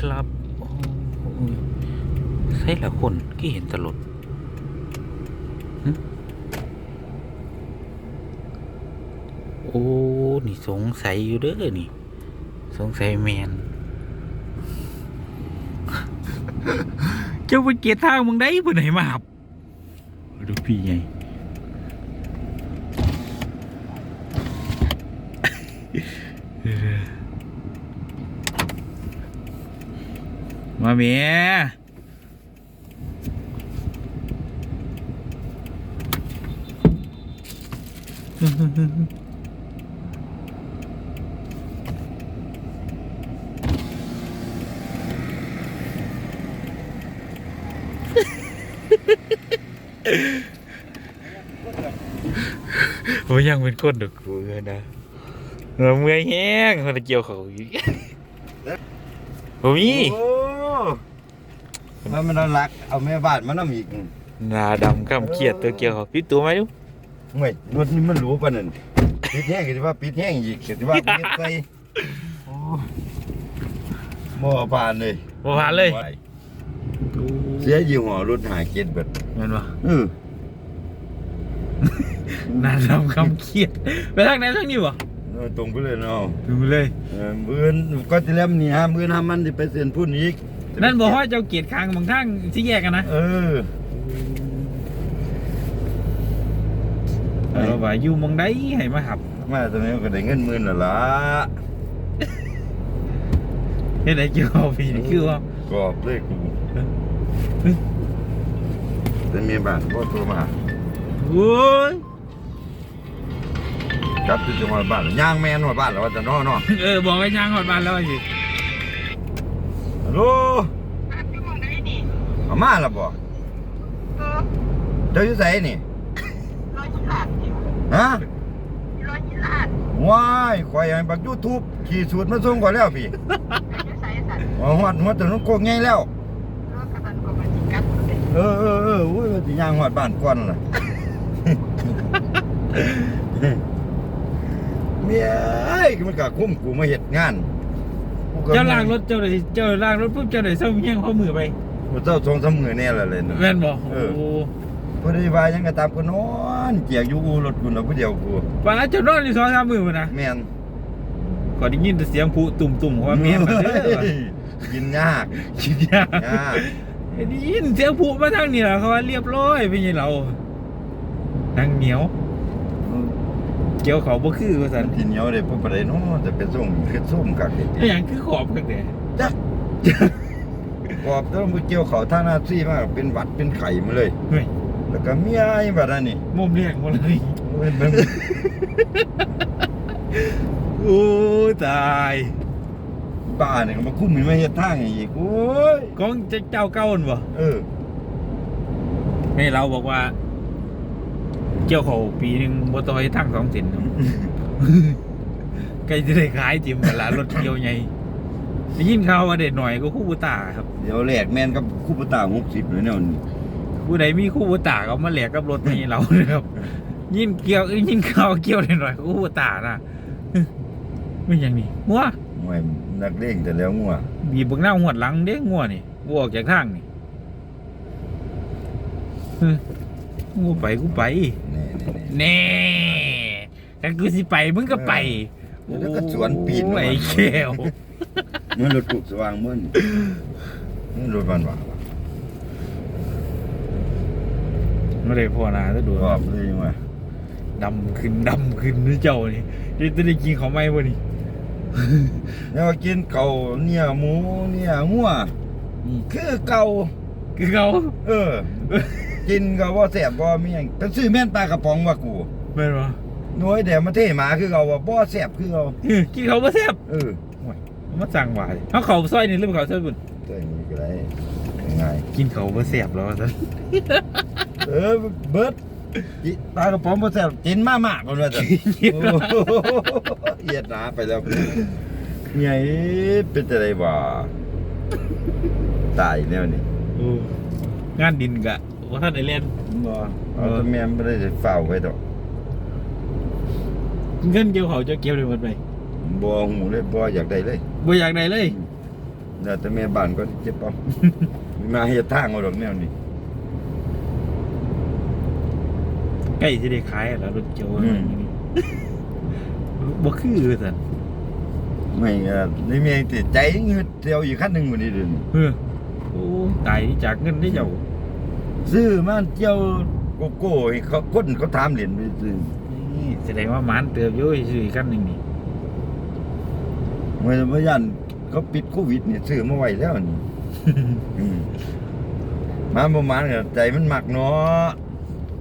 ครับโอ้โหใช่ละคนก็เห็นตลดโอ้ นี่สงสัยอยู่เด้อนี่ สงสัยแมนเจ้าไปเกียรทางมึงได้เพื่นไหนมาครับดูพี่ไง มาเมียผมยังเป็นคนดอกกูเลยนะเราเมื่อยแห้งคนละเกี่ยวเขาอีกผมมีโอ้ มันมันรัก เอาแม่บ้านมานำอีกหนาดำข้ามเครียดตัวเกี่ยวเขาพี่ตัวไหมาดูไม่รถนี่มันรู้ปานนั้นปิดแห้งก็สิว่าปิดแห้งอีกก็สิว่าปิดใส่โอ้บ่ผ่านเลยบ่ผ่านเลย เสียยี่ห้อรถหาเกียรติเบิดเห็นปะเออหนาดำข้ามเครียดไปทางไหนทางนี้วะเออตรงไปเลยเนาะถึงไปเลยเออมื้อนก็จะแล้วนี่ฮะมื้อนหามันสิไปเส้นพุ่นอีก นั่นบอกว่าเจ้าเกียรติคางบางทางที่แยกกันนะเออเออว่าอยู่หมองใดให้มาหับมาตอนนี้ก็ได้เงินหมื่นแล้วล่ะเฮ็ดไดเกี่ยวกับพี่นี่คือว่ากรอบเลยกูแต่เมียบ้านบ่โทรมาโอ้ยกลับที่จังหวัดบ้านย่างแม่นว่าบ้านแล้วว่าจะนอเนาะเออบอกไว้ย่างหอดบ้านแล้วสิ ฮัลโหลเอามาแล้วบ่เจ้าอยู่ไสนี่ฮะว้ายข่อยให้บัก YouTube ขี่สูตรมาส่งก่อนแล้วพี่เอาฮอดฮอดถนนโคกใหญ่แล้วเออเออเอออุ้ยว่าสิย่างฮอดบ้านก่อนล่ะ เมียเอ้ยมันก็คุ้มกูมาเฮ็ดงานกูก็ เจ้าล่างรถเจ้าไหนเจ้าล่างรถปุ๊บเจ้าไหนเศร้าเงี้ยงข้อมือไปกูเจ้าสองสามมื้อแน่และเลยนะแม่นบอกเอโอ้อบ่ได้ว่าหยังก็ตามกูนอนเจียกอยู่อูรถกูน่ะผู้เดียวกูป้าเจ้านอนอยู่สองสามมือมานะแม่นก็ได้ยินแต่เสียงผู้ตุ่มตุ่มๆว่าเมียมาเด้อกินยากคิดยากยากได้ยินเสียงผู้มาทางนี้แหละเขาว่าเรียบร้อยเป็นไงเราทางเหนียว เกี่ยวเขาบ่คือว่าซั่นกินเหนียวได้บ่ปานใดเนาะแต่เป็นส่งคือส้มคักเด้อหย่างคือขอบกันแต่จักกรอบแต้องมือเกี่ยวเขาท่าหน้าซี่มากเป็นหวัดเป็นไข่มาเลย เฮ้ยแล้วก็เมียไอ้บัดนั้นนี่มุมเรียกหมดเลยเว้ยเบิ่งโอ้ยตายบ้าเนี่ยก็มาคุ้มมีมาเฮ็ดทางอีกโอ้ยของเจ้าเก่าหั่นบ่เออ แม่เราบอกว่า เกี่ยวเขาปีหนึงบ่ต่อยทั้งสองเส้นเนาะใกล้จะได้ขายจิมกันละรถเกี่ยวใหญ่ได้ยินข่าวว่าเด็ดหน่อยก็คู่บุตาครับ เดี๋ยวแลกแม่นกับคู่ปตา60เลยเนี่ยนี่ผู้ใดมีคู่บุตาก็มาแหลกกับรถให้เราเลยครับ ยินเกี่ยวเอ้ยยินข่าวเกี่ยวได้หน่อยก็คู่บุตานะไม่อย่างนี้งัวมวยนักเลงแต่แล้วงัวบีบเบังหน้าหัวดหลังเด้งัวนี่วัวออกจากทางนี่ ฮึงูไปกูไปแน่ๆแน่กันกูสิไปมึงก็ไปเออแล้วก็สวนปีนโอ้ยไอ้แก้วๆมันรถกุกสว่างมื้อนี่มันรถบ้านว่าไม่ได้พอนาจะดูกรอบเลยว่าดำขึ้นดำขึ้นนี่เจ้านี่นี่จะได้กินเขาไหมวะนี่แล้วก็กินเก่าเนี่ยหมูเนี่ยงัวคือเก่าคือเขาเออ กินก็บ่แซ่บบ่มีหยังแต่ซื้อแม่นปลากระป๋องว่ากูเป็นปะหน่วยแต่มาเทหมาคือเขาว่าบ่แซ่บคือเขาเออกินเขาบ่แซ่บเออมาสั่งหวายเขาเขาซอยนี่หรือเขาซอยบุญตัวนี้ก็ได้ง่ายกินเขาบ่แซ่บแล้วว่าซั่นเออเบิดกิปลากระป๋องบ่แซ่บกินมาม่าเพิ่นว่าซั่นโอ้โหเหยียดหนาไปแล้วใหญ่เป็นจังได๋บ่ตายแล้วนี่ โอ้งานดินกะ ว่าท่านได้เล่นบ่เอาแต่แม่บ่ได้เฝ้าไว้ดอกเงินเกี่ยวเขาจะเก็บได้หมดไปบ่หูเลยบ่อยากได้เลยบ่อยากได้เลยเดี๋ยวแต่แม่บ้านก็เจ็บปอมมาเฮ็ดทางเอาดอกแนวนี้ใกล้สิได้ขายแล้วรถเกียวอืมบ่คือสันไม่เอ่อนี่มีติดใจเงืดเดียวอีกคันหนึงมื้อนี้เด้อนี่เออโอ้ตายจากเงินได้เจ้า ซื้อมาเจียวโกโก้ให้เขาคนเขาถามเหรียญไปซื้อนี่แสดงว่าหมันเติบอยู่ซื้ออีกคันหนึงนี่เมื่อเมื่อยันเขาปิดโควิดนี่ซื้อมาไว้แล้วนี่ อืมมาประมาณก็ใจมันมักเนาะ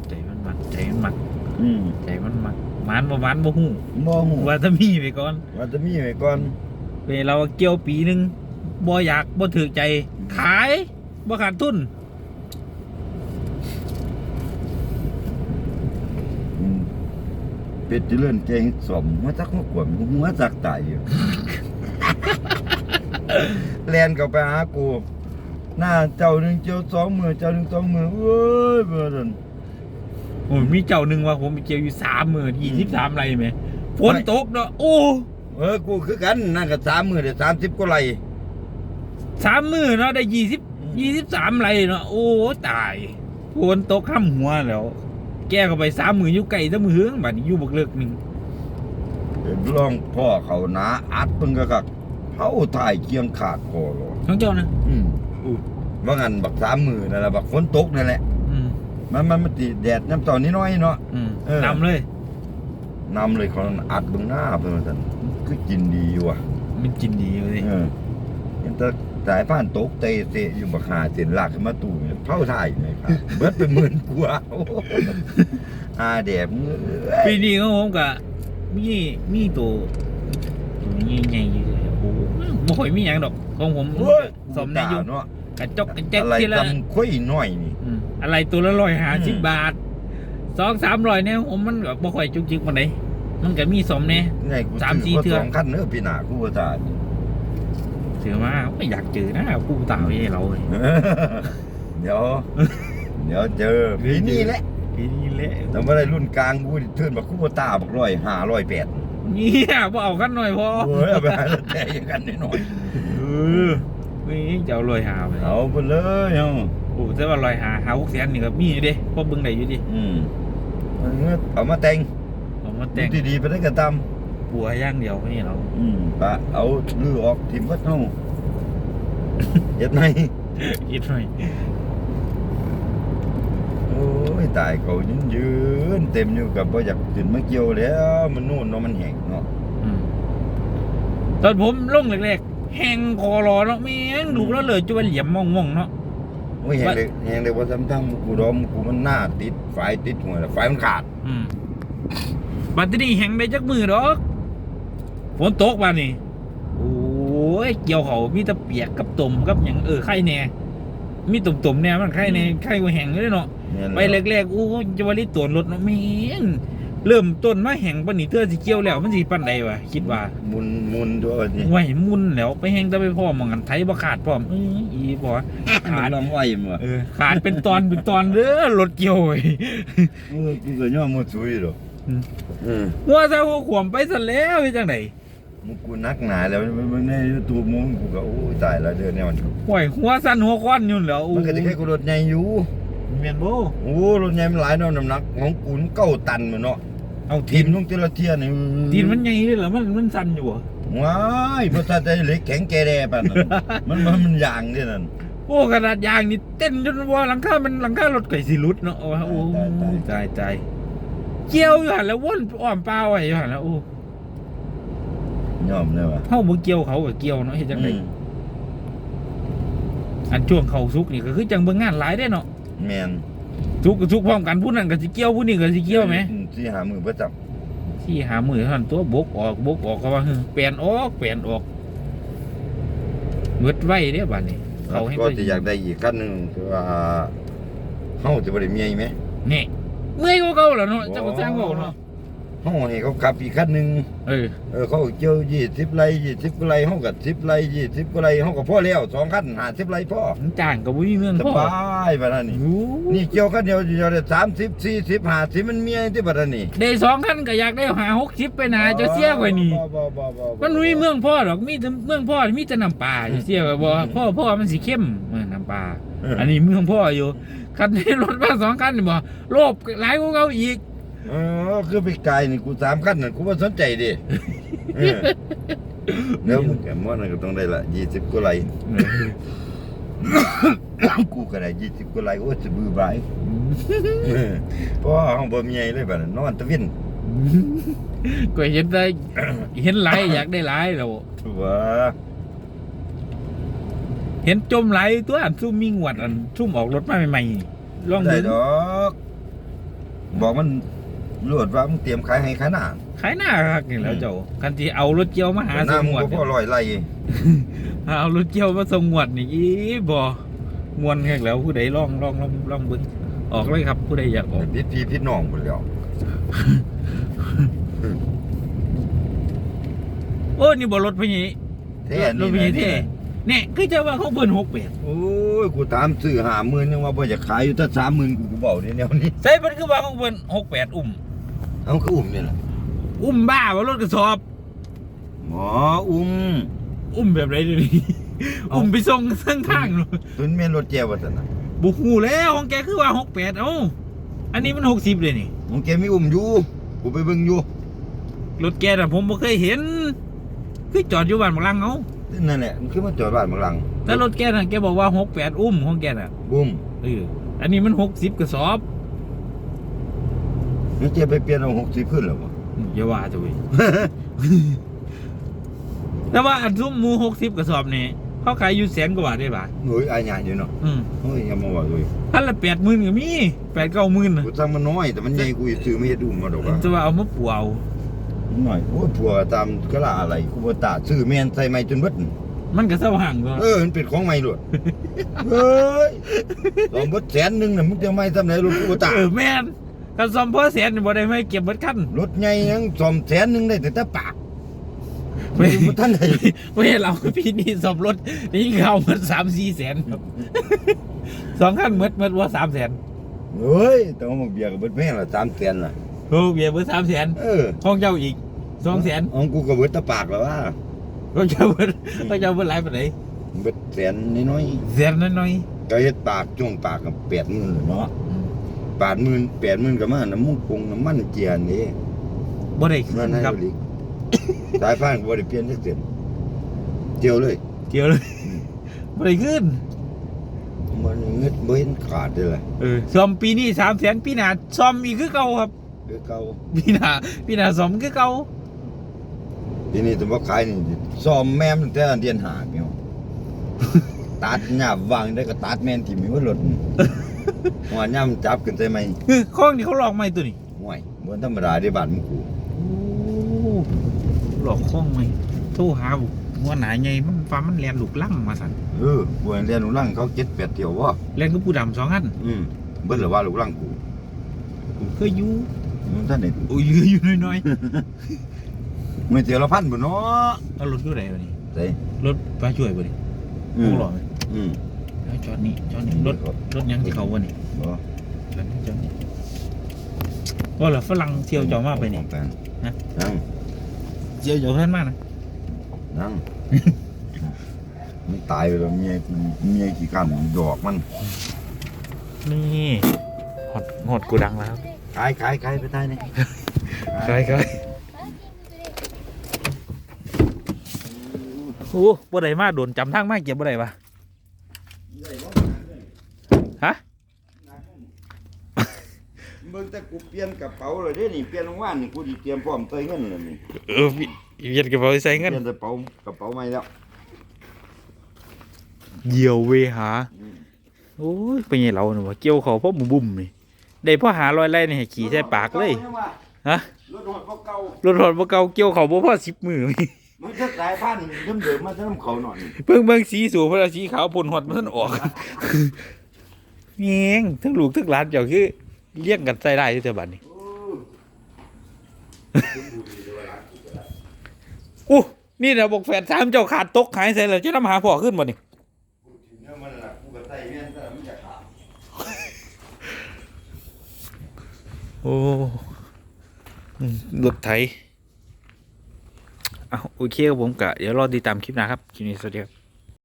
ใจมันมักใจมันมักอืมใจมันมักหมันบ่หมันบ่ฮู้บ่ฮู้ว่าถ้ามีไปก่อนว่าจะมีไว้ก่อน เวลาเกี่ยวปีหนึงบ่อยากบ่ถือใจ ขายบ่ขาดทุน อืม เป็ดเจริญใจเฮ็ดสมมาจักมากวมหัวจักตายอยู่แลนเข้าไปหากูหน้าเจ้าหนึ่งเจ้าสองมือเจ้าหนึ่งสองมือเอ้ยเบื่อจนโอ้ยมีเจ้าหนึ่งว่าผมไปเกี่ยวอยู่30,000 23ไรแหมฝนตกเนาะโอ้เออกูคือกันนั่นก็สามมือเดี๋ยวสามสิบก็ไรสามมื้อเนาะได้20 23ไรเนาะโอ้ตายฝนตกค่ำหัวแล้ว แก้เข้าไปสามมืออยู่ไกลซะมือเฮืองบัดนี้อยู่บักเลิกหนึงลองพ่อเขาหนาอัดเพิ่งก็กักเผาถ่ายเคียงขาดคอหรอของเจ้านะอืมอู้ว่างันบักสามมือนั่นแหละบักฝนตกนั่นแหละอืมมันมันมันติแดดน้ำตอนนี้น้อยเนาะอืมเออนำเลยนำเลยเขาอัดเบึงหน้าเพิ่นว่าซั่นคือกินดีอยู่ว่ะ มันกินดีอยู่สิเออเห็นแต่สายผ่านตกเตะเตะอยู่บักหาเส้นลากขึ้นมาตู้ เนี่ยเผาถ่ายเลยครับเบิดเป็นหมื่นกว่าโอ้โหอาแดดมือปีนี้ของผมก็มีมีตัวตัวใหญ่ๆอยู่เลยโอ้โหบ่ค่อยมีหยังดอกของผมโอ้ยสมในอยู่เนาะกระจกกระแจกอะไรทีละตำคุยน้อยนี่ อืมอะไรตัวละร้อยห้าสิบอืมบาทสองสามร้อยเนี่ยผมมันก็บ่ค่อยจุกจิกปานใดมันก็มีสมแน่ไงกูสามสี่เทื่อ สองคันเนื้อะพี่หนากูว่าตาย เสือมาไม่อยากเจอนะผู้ตายให้เราเลย เดี๋ยว เดี๋ยวเจอปีนี้แหละปีนี้แหละแต่ว่าได้รุ่นกลางกูเทิร์นบักคู่ตาบักร้อยห้าร้อยแปดเนี่ยบ่เอากันหน่อยพอโอ้ยเอาไปหาแต่อยังกันหน่อยเออนี่จะเอาลอยหาไปๆเอาไปเลยเอาโอ้แต่ว่าลอยหาหาหกแสนนี่ก็มีอยู่เด้พอเบิ่งได้อยู่ดิอืมเอาเงินเอามาแต่งเอามาแต่งดูดีๆไปได้กระตปัวอย่างเดียวนี่เราำอืมปะเอาลือออกทิมวัดเฮาเฮ็ดไหมคิดหน่อ ยโอ้ยตายเขายืนยืนเต็มอยู่กับบ่อยากขึ้นมาเกี่ยวแล้ว มันนู่นเนาะมันแห้งเนาะอืมตอนผมลงแรกๆแหงคอรอเนาะแม่งดูแล้วเลยจะว่าเหลี่ยมมองๆเนาะ โอ้ยแห้งเลยแห้งเลยว่าซ้ำทั้งกูดอมกูมันหน้าติดไฟติดหัวแล้วไฟมันขาดอืมบัดนี้แหงได้จักมือดอกฝนตกบัดนี้โอ้ยเกี่ยวเขามีแต่เปียกกับตุ่มกับหยังเออไข่แน่ มีตุ่มๆแน่มันไข่แน่ไข่กว่าแหงเลยเนาะเนี่ยไปแรกๆอู้จะว่าลิตรวรถเนาะแม่งเริ่มต้นมาแห่งปานนี้เธอสิเกี่ยวแล้วมันสิปานใดวะคิดว่า มุนมุนตัวนี่ไหวมุนแล้วไปแห่งแต่ไปพ่อมองกันไทยบ่ขาดพร้อมเอ้ยอีบ่ขาดลำไหวมั้งเออขาดเป็นตอนเป็นตอนเด้อรถเกี่ยวเว้ยเออกูก็ย่อมุดซุยหรอกอืมอืมหัวซะหัวขวมไปซะแล้วเฮ็ดจังได๋ มึงกูนักหนาแล้วมันในยูทูบมึงกูก็โอ้ยตายแล้วเดือนนี้มันห่วยหัวสั่นหัวควันอยู่แล้วมันก็จะแค่กูรถใหญ่อยู่แม่นบ่โอ้รถใหญ่มันหลายเนาะน้ำหนักของกูมันเก้าตันมันเนาะเอาทีทีมมลงแต่ละเที่ยนี่ทีมมันใหญ่เลยเหรอมันมันสั่นอยู่บ่ว้ายเพราะถ้าใจเหล็กแข็งแกแดปานนั้นมันมันมันยางเด้นั่นโอ้ขนาดยางนี่เต้นจนว่าหลังคามันหลังคารถไก่สิหลุดเนาะโอ้โหตายตายตายตายเกี่ยวอยู่หั่นแล้ววนอ้อมเปล่าไว้อยู่หั่นแล้วโอ้ ยอมเลยวะเฮาบ่เกี่ยวเขาก็เกี่ยวเนาะเฮ็ดจังได๋อืมอันช่วงเขาสุกนี่ก็คือจังเบิ่งงานหลายเด้เนาะแมนสุกก็สุกพร้อมกันผู้นั้นก็สิเกี่ยวผู้นี้ก็สิเกี่ยวไหมอืที่หามือประจับที่หามือเท่านั้นตัวบกออกบกออกก็ว่าฮึเปลี่ยนออกเปลี่ยนออกเบิดไว้เด้บัดนี้เขาให้ก็จะอยากได้อีกขั้นหนึงคือว่าเฮาจะบ่ได้เมียอีกไหมนี่เมื่อยกว่าเก่าแล้วเนาะเจ้าก็สร้างเว้าเนาะ ห้องให้เขาขับอีกคันหนึ่งเออเออเขาเจียวยี่สิบไรยี่สิบกว่าไรห้องกับสิบไรยี่สิบกว่าไรห้องกับพ่อแล้วสองคันหาสิบไรพ่อมันจ้างกับวุ้ยเมืองสพ่อบายแบบนั้นนี่โอ้นี่เกี่ยวคันเดียวเดียวได้สามสิบสี่สิบห้าสิบมันเมียที่แบบนั้นนี่ได้สองคันก็อยากได้หาหกสิบไปนาจะเสียไว้นี่ บ่บ่บ่บ่บ่มันมีเมืองพ่อหรอกมีแต่เมืองพ่อมีแต่น้ำปลาจะเสียไว้บ่พ่อพ่อมันสีเข้มเออน้ำปลาอันนี้เมืองพ่ออยู่คันนี้รถมาสองคันนี่บ่โลบหลายกว่าเขาอีก เออคือไปไกลนี่กูสามคันนั่นกูว่าสนใจดิเออเดี๋ยวมึงแกมอนนนก็ต้องได้ละยี่สิบกว่าไรกูก็ได้ยี่สิบกว่าไรโอ้ยจะบือบายเออเพราะว่าห้องบ่มีไงเลยแบบนั้นนอนตะวินก็เห็นได้ เห็นหลายอยากได้หลายแล้วว่าเห็นจมไหลายตัวอันซุ่มมีงวดอันซุ่มออกรถมาใหม่ๆลองได้ดูดอก บอกมัน รวดว่ามึงเตรียมขายให้ขายหน้าขายหน้าคักนี่แหล้วเจ้าคันที่เอารถเกี่ยวมาหาหสน้างมึงวดก็พอลอยไล่เอารถเกี่ยวมาส่งงวดนี่อีบ่มวนแค่แล้วผู้ใดลองลองลองลองเบิ่งออกเลยครับผู้ใดอยากออก พิษพี่พิษน้องหมดแล้วโอ้นี่บ่รถพญแท้รถพญเท่เนี่ยคือจะว่าเขาเบิ่นหกแปดโอ้ยกูถามซื้อหาหมื่นยังว่าบ่อยากขายอยู่ถ้าสามหมื่นกูก็บอกเดี๋ยวแนวนี้ใส่มันคือว่าเขาเบิ่นหกแปดอุ้ม เอาคืออุ้มนี่แหละอุ้มบ้าว่ารถกระสอบ หมออุ้มอุ้มแบบไรดีนี่เอาอุ้มไปส่งข้างทางเลยตุนเมียนรถแจวว่าซั่นน่ะบุกหูแล้วของแกคือว่าหกแปดเอ้าอันนี้มันหกสิบเลยนี่มึงแกมีอุ้มอยู่กูไปเบิ่งอยู่รถแกน่ะผมบ่เคยเห็น คือจอดอยู่บ้านบางลังเอานั่นแหละมันคือมาจอดบ้านเมืองหลังแต่รถแกน่ะแกบอกว่าหกแปดอุ้มของแกน่ะอุ้มเอออันนี้มันหกสิบกระสอบ นี่เจไปเปลี่ยนเอา60ขึ้นแล้วบ่อย่าว่าจะเว้ยแต่ว่าอันซุ่มหมูหกสิบกระสอบนี่เขาขายอยู่แสนกว่าบาทได้ป่ะโอ้ยอายหยาอยู่เนาะอืมเฮ้ยอย่ามาว่าเลยพันละแปดหมื่นก็มีแปดเก้าหมื่นน่ะกูสั่งมันน้อยแต่มันใหญ่กูซื้อไม่เฮ็ดอุ้มมาดอกว่าจะว่าเอามาปูเอาน้อยโอ้ยผัวตามกะลาอะไรกูบ่ตาซื้อแม่นใส่ไม้จนเบิดมันก็เศร้าห่างก็เออมันเป็นของใหม่โลดเฮ้ยสองเบิดแสนหนึงน่ะมึงจะไม่ทำไหนรถกูบ่ตาเออแม่น กันซ่อมพอแสนนี่บ่ได้ไม่เก็บเบิดคันรถใหญ่ยังซ่อมแสนหนึงได้แต่แต่ปากไม่ไม่บ่ทันได้ Ừ. ไม่เราพี่นี่ซ่อมรถนี่เขาเบิดสามสี่แสนครับสองคันเบิดเบิดว่าสามแสนเฮ้ยแต่ว่ามาเบียร์ก็เบิดแม่งละ3แสนล่ะโอ้เบียร์เบิดสามแสนเออของเจ้าอีกสองแสนของกูก็เบิดแตะปากแล้วว่าของเจ้าเบิดของเจ้าเบิดหลายปานใดเบิดแสนน้อยแสนน้อยๆก็เฮ็ดปากจ้วงปากก็80,000เลยเนาะ ๆบาทหมื่นแปดหมื่นก็มาน้ำมันคงน้ำมันเจียนนี่บ่ได้นั่นให้ครับบริกสายฟ้าบ่ได้เปลี่ยนจักเส้นเจียวเลยเกี่ยวเลยบ่ได้ขึ้น มันเงึดบ่เห็นขาดเลยล่ะเออซ่อมปีนี้สามแสนปีหน้าซ่อมอีกคือเก่าครับคือเก่าปีหน้าปีหน้าซ่อมคือเก่าทีนี้ต้องบ่ขายนี่ซ่อมแม่มตั้งแต่เดือนหาเมียวตัดหญ้าวางได้ก็ตัดแม่นที่มีว่ารถ หัวย่ํจับขึ้นใส่ไหมคือข้องนี่เขาหลอกไหมตัวนี้ห่วยบ่ธรรมดาเด้บ้านมึงกูโอ้หลอกข้องไหมโทรหาบุหัวหนาไงมันฟ้ามันแลนลูกลั่งมาสั่นเออบ่เรียนลูกลังเขา7 8เที่ยวบ่แลนก็ผู้ดำสองอันอืมเบิ่นละว่าลูกลังกูผมเคยอยู่มันท่านได้โอ้ยเหลืออยู่น้อยไม่เที่ยวละพันบ่เนาะๆเอารถอยู่ไหนวะนี่ใส่รถป้าช่วยบ่นี่อืพมวกหลอกไหมอืม เอาจอดนี่จอดนี่รถรถยังที่เขาวะนี่บ่จอดนี่จอดนี่ว่าเหรอฝรั่งเที่ยวเจอมาไปนี่ฮะนั่งเที่ยวเจอเพื่อนมากนะนั่งมันตายไปแล้วเมียกูเมียกี่กันดอกมัน นี่หอดหอดกูดังแล้วขายขายขายไปตายนี่ใช่ครับโอ้บ่ได้มาโดนจำทางมาเก็บบ่ได้ปะ ฮะ เบิ่งแต่กูเปลี่ยนกระเป๋าเลยเด้นี่เปลี่ยนว่านนี่กูสิเตรียมพร้อมใส่เงินแล้วนี่เออพี่เวียดกระเป๋าใส่เปเงินลี่ยนกระเป๋ากระเป๋าใหม่แล้วเหยี่ยวเวหา อืมโอ้ยเป็นไงเราเนี่ยว่าเกี่ยวเขาเพราะบุบุ่มนี่ได้พ่อหารอยไล่นี่ให้ขี่ใส่ปากเลย ฮะ รถหอดเก่ารถหอดบ่เก่าเกี่ยวเขาบ่พอสิบมือ มันจะสายพันธุ์เดิมๆมันจะน้ำเขาหน่อยเพิ่งเบิ่งสีสูงเพราะสีขาวปนหอดมันออกเมียงทั้งลูกทั้งหลานเจ้าคือ เลี้ยงกันใส่ได้อยู่แต่บัดนี้เอออู้นี่นะบอกแฝดสามเจ้าขาดตกหายใส่เลยจะนำหาพ่อขึ้นบ่นี่เนี่ยมันหลักกูกับไตเนี่ยแต่มันจะขาดโอ้อืมรถไถเอาโอเคครับผมกะเดี๋ยวรอติดตามคลิปหน้าครับคลิปนี้สวัสดีครับ